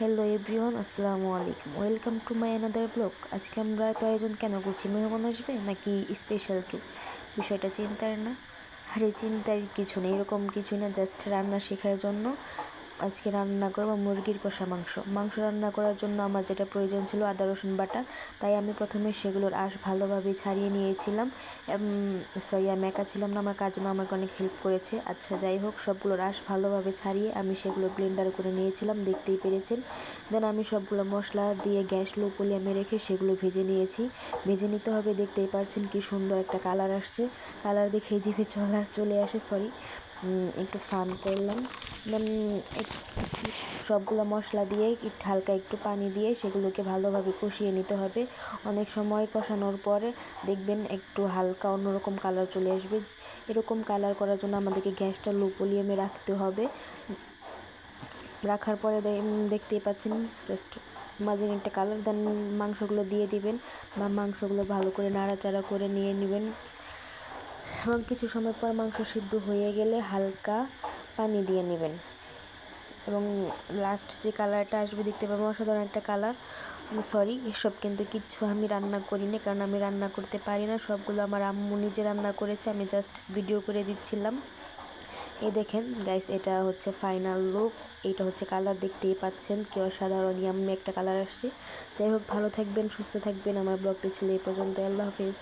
Hello everyone, আসসালামু আলাইকুম। Welcome to my another blog. আজকে আমরা তো আয়োজন কেন করছি? মেহমান আসবে নাকি স্পেশাল কেউ? বিষয়টা চিন্তার না। আরে চিন্তার কিছু নেই, এরকম কিছু না জাস্ট রান্না শেখার জন্য। আজকে রান্না করব মুরগির কষা মাংস। মাংস রান্না করার জন্য আমার যেটা প্রয়োজন ছিল আদা, রসুন বাটা। তাই আমি প্রথমে সেগুলোর আঁশ ভালোভাবে ছাড়িয়ে নিয়েছিলাম। সরি আমি একা ছিলাম না, আমার কাজও আমাকে অনেক হেল্প করেছে। আচ্ছা যাই হোক, সবগুলোর আঁশ ভালোভাবে ছাড়িয়ে আমি সেগুলো ব্লেন্ডার করে নিয়েছিলাম, দেখতেই পেরেছেন। দেন আমি সবগুলো মশলা দিয়ে গ্যাস লো আমি রেখে সেগুলো ভেজে নিয়েছি। ভেজে নিতে হবে, দেখতেই পারছেন কি সুন্দর একটা কালার আসছে। কালার দেখে জিভে চলা চলে আসে সরি একটু ফান করলাম। দেন সবগুলো মশলা দিয়ে হালকা একটু পানি দিয়ে সেগুলোকে ভালোভাবে কষিয়ে নিতে হবে। অনেক সময় কষানোর পরে দেখবেন একটু হালকা অন্যরকম কালার চলে আসবে। এরকম কালার করার জন্য আমাদেরকে গ্যাসটা লো ভলিউমে রাখতে হবে। রাখার পরে দেখতেই পাচ্ছেন জাস্ট মাঝে একটা কালার দেন মাংসগুলো দিয়ে দিবেন। বা মাংসগুলো ভালো করে নাড়াচাড়া করে নিয়ে নেবেন। এবং কিছু সময় পর মাংস সিদ্ধ হয়ে গেলে হালকা পানি দিয়ে নেবেন। এবং লাস্ট যে কালারটা আসবে দেখতে পাবেন, অসাধারণ একটা কালার সরি এসব কিন্তু কিচ্ছু আমি রান্না করি না কারণ আমি রান্না করতে পারি না। সবগুলো আমার আম্মু নিজে রান্না করেছে, আমি জাস্ট ভিডিও করে দিচ্ছিলাম। এই দেখেন গাইস এটা হচ্ছে ফাইনাল লুক এটা হচ্ছে কালার দেখতেই পাচ্ছেন কেউ অসাধারণ ইয়াম্মি একটা কালার আসছে। যাই হোক, ভালো থাকবেন, সুস্থ থাকবেন। আমার ব্লগটি ছিল এই পর্যন্ত আল্লাহ হাফিজ।